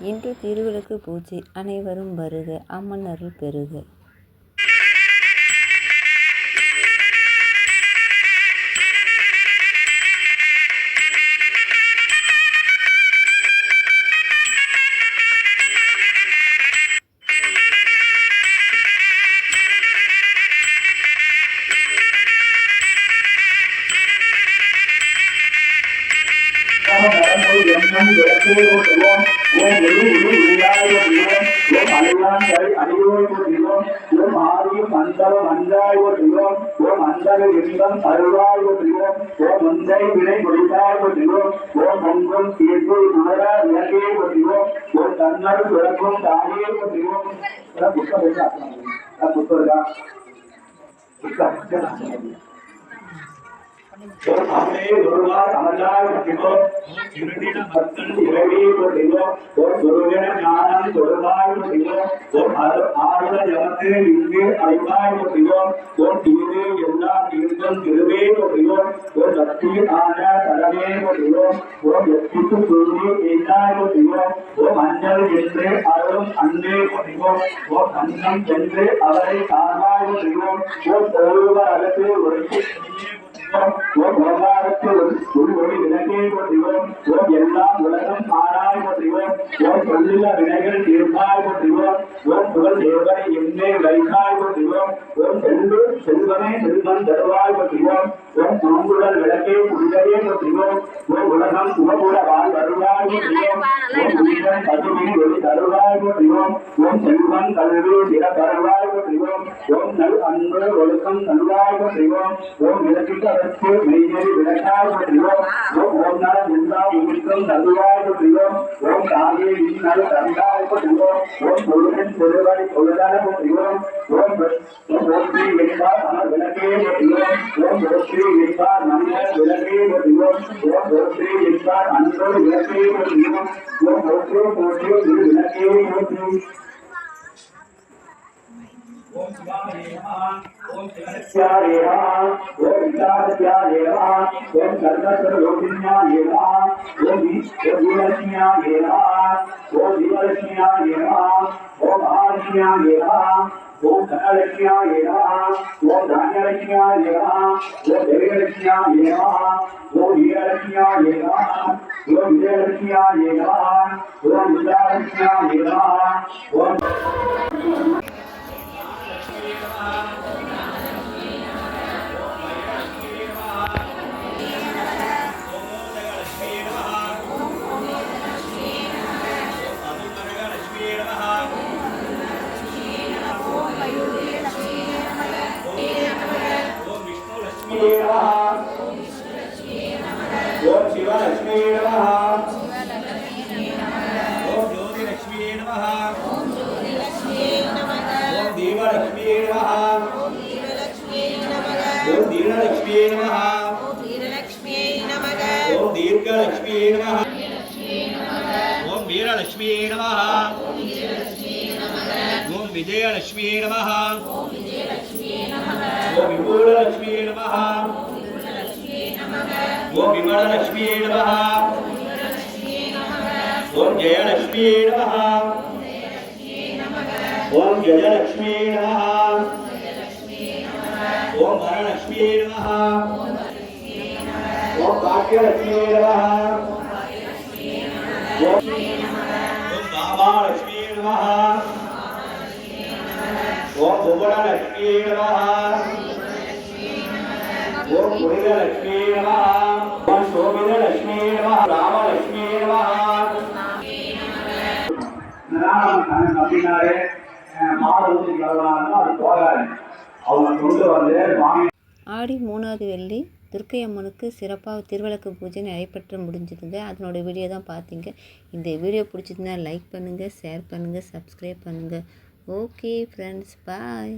இன்று திருவிளக்கு பூஜை அனைவரும் வருக அம்மன் அருள் பெறுக எண்ணம் விளக்கேவோ செல்வோம் ஓம் ஒளி ஒளி ஒளியாய செல்வோம் ஓம் அலையான் கரை அடியோயோ செல்வோம் ஓம் ஆரிய மண்டல மஞ்சாயோ செல்வோம் ஓம் அந்தர இன்பம் அருளாயோ செல்வோம் ஓம் முந்தை வினை முடிதாயோ செல்வோம் ஓம் பொங்கும் தீர்ப்பு உணரா ஓம் விளக்கும் புத்தகம் புத்தகம் புத்தகம் हमने गुरुवार अमरदास दिवो जिरडीना भक्तन जिरडी को दिवो और गुरुजन ज्ञानम गुरुवार को दिवो और आर आरुण जगते लिंगे अरिवाय को दिवो और तीरे यमुना तीर्थम तिरवे को दिवो और लक्ष्मी आना सरवे को दिवो और व्यक्ति को पूर्वी एकाय को दिवो और मंजल यंत्रे अरुण अन्ने को दिवो और अन्नम यंत्रे अवरे कारवाय को दिवो और सर्व अलते वृक्ष ஓம் ஓங்காரத்தில் ஒரு ஒளி விளக்கே போற்றிவோம் ஓம் எல்லாம் உலகம் ஆனாய் போற்றிவோம் ஓம் சொல்லுள்ள வினைகள் தீர்ப்பாய் போற்றிவோம் ஓம் புகழ் எங்கே போற்றிவோம் ஓம் செல்வ செல்வனே செல்வன் தருவாய் போற்றிவோம் ஓம் பூங்குழல் விளக்கே புனிதரே போற்றிவோம் ஓம் உலகம் உமகுட வாழ் வருவாய் போற்றிவோம் ஓம் உயிரன் பசுமை ஒளி தருவாய் போற்றிவோம் ஓம் செல்வன் கல்வி சிற தருவாய் போற்றிவோம் ஓம் நல் அன்பு ஒழுக்கம் நல்வாய் போற்றிவோம் ஓம் விளக்கிட்ட அதற்கு மெய்நெறி விளக்காய் போற்றியோம் ஓம் ஓம் நல எல்லா உயிர்க்கும் நல்வாய் போற்றியோம் ஓம் தாயே இந்நல் தந்தாய் போற்றியோம் ஓம் பொருளின் பெருவரை பொருளான போற்றியோம் ஓம் போற்றி என்பார் அமர் விளக்கே போற்றியோம் ஓம் போற்றி என்பார் மன்னர் விளக்கே போற்றியோம் ஓம் போற்றி என்பார் அன்றோடு விளக்கே போற்றியோம் ஓம் போற்றி போற்றி திரு விளக்கே போற்றி ஓம் சிவாய நமः ஓம் சிவனஸ்யாய நமः ஓம் விசாரஸ்யாய நமः ஓம் சர்வசர்வயோகின்யாய वो विलक्षिया ये रहा वो विलक्षिया ये रहा वो भारतीया ये रहा वो धनलक्ष्या ये रहा वो धान्यलक्ष्या ये रहा वो देवलक्ष्या ये रहा वो हीरलक्ष्या ये रहा वो विजयलक्ष्या ये रहा वो विद्यालक्ष्या ये रहा वो విజయలక్ష్మీ నమ ఓం విపూలలక్ష్మీ నమ ஓம் விமலலட்சுமியே நம ஓம் ஜெயலட்சுமியே நம ஓம் ஜெயலட்சுமியே நம ஓம் வரலட்சுமியே நம ஓம் பாக்கியலட்சுமியே நம ஓம் பாபாலட்சுமியே நம ஓம் புவனலட்சுமியே நம ஓம் புனிதலட்சுமி மாடு அது போகாது அவங்க கொண்டு வந்து வாங்கி ஆடி மூணாவது வெள்ளி துர்க்கை அம்மனுக்கு சிறப்பாக திருவிளக்கு பூஜை நடைபெற்று முடிஞ்சிருந்தது. அதனோட வீடியோ தான் பார்த்தீங்க. இந்த வீடியோ பிடிச்சிருந்தா லைக் பண்ணுங்கள் ஷேர் பண்ணுங்கள் சப்ஸ்கிரைப் பண்ணுங்கள் ஓகே ஃப்ரெண்ட்ஸ் பாய்